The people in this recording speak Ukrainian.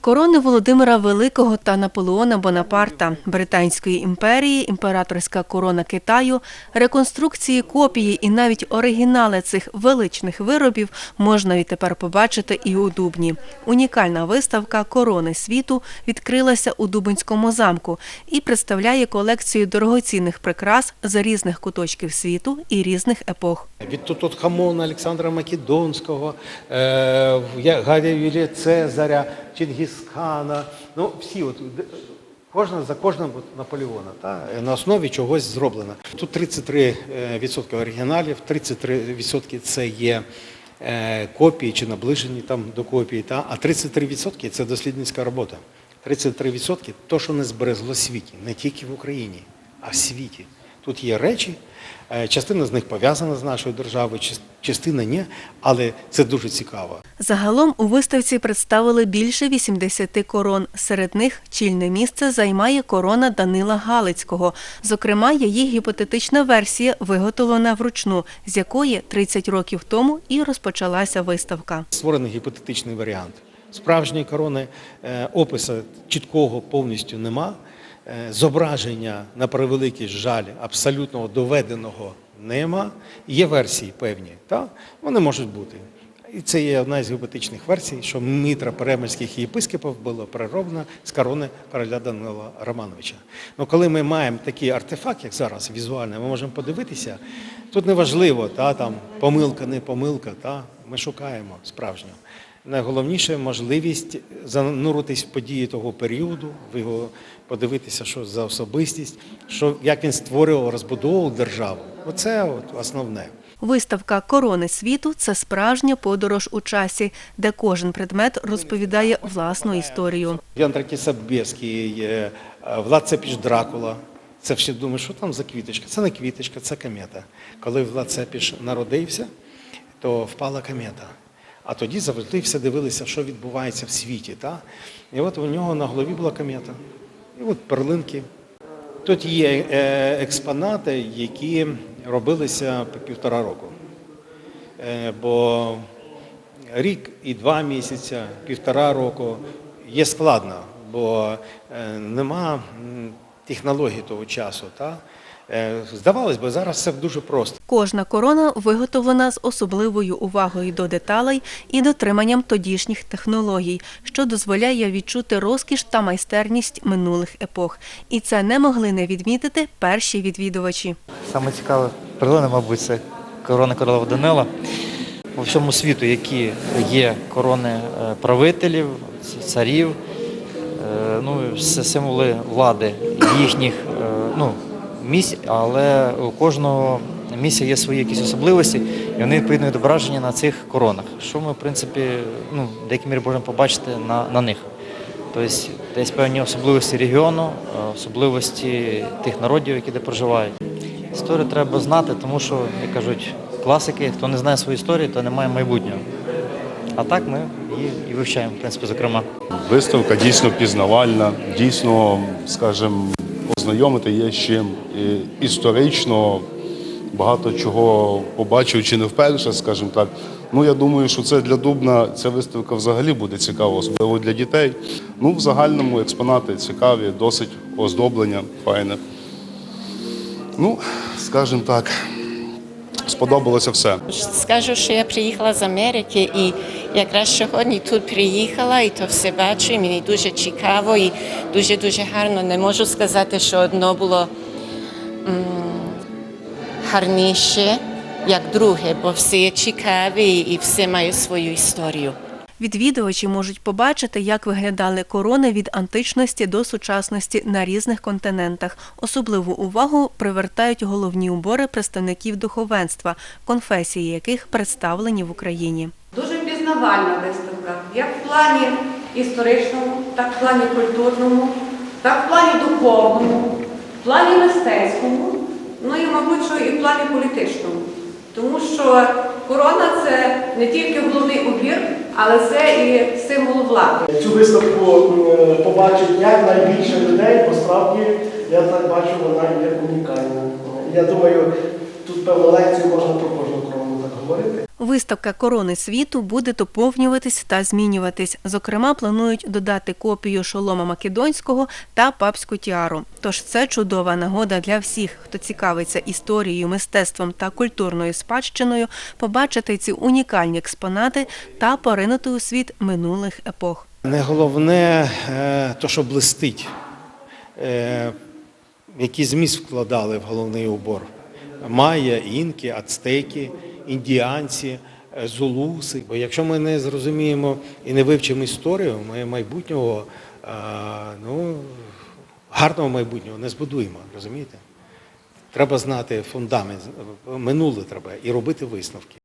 Корони Володимира Великого та Наполеона Бонапарта, Британської імперії, імператорська корона Китаю, реконструкції копії і навіть оригінали цих величних виробів можна відтепер побачити і у Дубні. Унікальна виставка Корони світу відкрилася у Дубинському замку і представляє колекцію дорогоцінних прикрас з різних куточків світу і різних епох. Від Тутанхамона, Олександра Македонського, е, Я- Гая Юлія Цезаря, Чингісхана. Ну, всі от, кожна за кожним от Наполеона, та, на основі чогось зроблено. Тут 33% оригіналів, 33% це є е, копії чи наближені там до копії, та, а 33% це дослідницька робота. 33% то, що не зберегло світі, не тільки в Україні, а в світі. Тут є речі, е, частина з них пов'язана з нашою державою, частина ні, але це дуже цікаво. Загалом у виставці представили більше 80 корон. Серед них чільне місце займає корона Данила Галицького. Зокрема, її гіпотетична версія виготовлена вручну, з якої 30 років тому і розпочалася виставка. Створений гіпотетичний варіант. Справжньої корони е, опису чіткого повністю нема. Е, Зображення, на превеликий жаль, абсолютно доведеного нема. Є версії певні, та? вони можуть бути. І це є одна із гіпотетичних версій, що мітра перемельських єпископів було перероблена з корони короля Данила Романовича. Ну, коли ми маємо такий артефакт, як зараз, візуально, ми можемо подивитися, тут неважливо, та, там, помилка, не помилка, та, ми шукаємо справжнього. Найголовніше можливість зануритись в події того періоду, в його подивитися, що за особистість, що, як він створював, розбудовував державу. Оце от основне. Виставка Корони світу це справжня подорож у часі, де кожен предмет розповідає власну історію. Ян Собєський, е, Влад Цепіш Дракула. Це всі думають, що там за квіточка? Це не квіточка, це комета. Коли Влад Цепіш народився, то впала комета. А тоді завжди все дивилися, що відбувається в світі. Та? І от у нього на голові була комета. І от перлинки. Тут є е, експонати, які робилися півтора року. Е, Бо рік і два місяці, півтора року є складно, бо е, нема технологій того часу. Та? Е, Здавалось би, зараз все дуже просто. Кожна корона виготовлена з особливою увагою до деталей і дотриманням тодішніх технологій, що дозволяє відчути розкіш та майстерність минулих епох. І це не могли не відмітити перші відвідувачі. Саме цікаве перлина, мабуть, це корона королева Данила. По всьому світу, які є корони е, правителів, царів, е, ну, символи влади їхніх ну, місць, але у кожного місця є свої якісь особливості, і вони відповідно відображені на цих коронах, що ми, в принципі, ну, в деякій мірі можемо побачити на, на них. Тобто десь певні особливості регіону, особливості тих народів, які де проживають. Історію треба знати, тому що, як кажуть, класики, хто не знає свою історію, то не має майбутнього. А так ми її і вивчаємо, в принципі, зокрема. Виставка дійсно пізнавальна, дійсно, скажімо, ознайомити є з чим. Історично багато чого побачив чи не вперше, скажімо так. Ну, я думаю, що це для Дубна ця виставка взагалі буде цікава, особливо для дітей. Ну, в загальному експонати цікаві, досить оздоблення, файне. Ну, скажімо так, сподобалося все. Скажу, що я приїхала з Америки і якраз сьогодні тут приїхала і то все бачу, і мені дуже цікаво і дуже-дуже гарно. Не можу сказати, що одно було м, гарніше, як друге, бо всі цікаві і все має свою історію. Відвідувачі можуть побачити, як виглядали корони від античності до сучасності на різних континентах. Особливу увагу привертають головні убори представників духовенства, конфесії яких представлені в Україні. Пізнавальна виставка, як в плані історичному, так в плані культурному, так в плані духовному, в плані мистецькому, ну і, мабуть, що і в плані політичному. Тому що корона це не тільки головний убір, але це і символ влади. Цю виставку е, побачить якнайбільше людей, бо справді я так бачу, вона є унікальна. Я думаю, тут певну лекцію можна про так говорити. Виставка корони світу буде доповнюватись та змінюватись. Зокрема, планують додати копію шолома македонського та папську тіару. Тож це чудова нагода для всіх, хто цікавиться історією, мистецтвом та культурною спадщиною, побачити ці унікальні експонати та поринути у світ минулих епох. Не головне е, то, що блистить, е, який зміст вкладали в головний убор. Майя, інки, ацтеки, індіанці, е, зулуси. Бо якщо ми не зрозуміємо і не вивчимо історію, ми майбутнього, е, ну, гарного майбутнього не збудуємо, розумієте? Треба знати фундамент, минуле треба і робити висновки.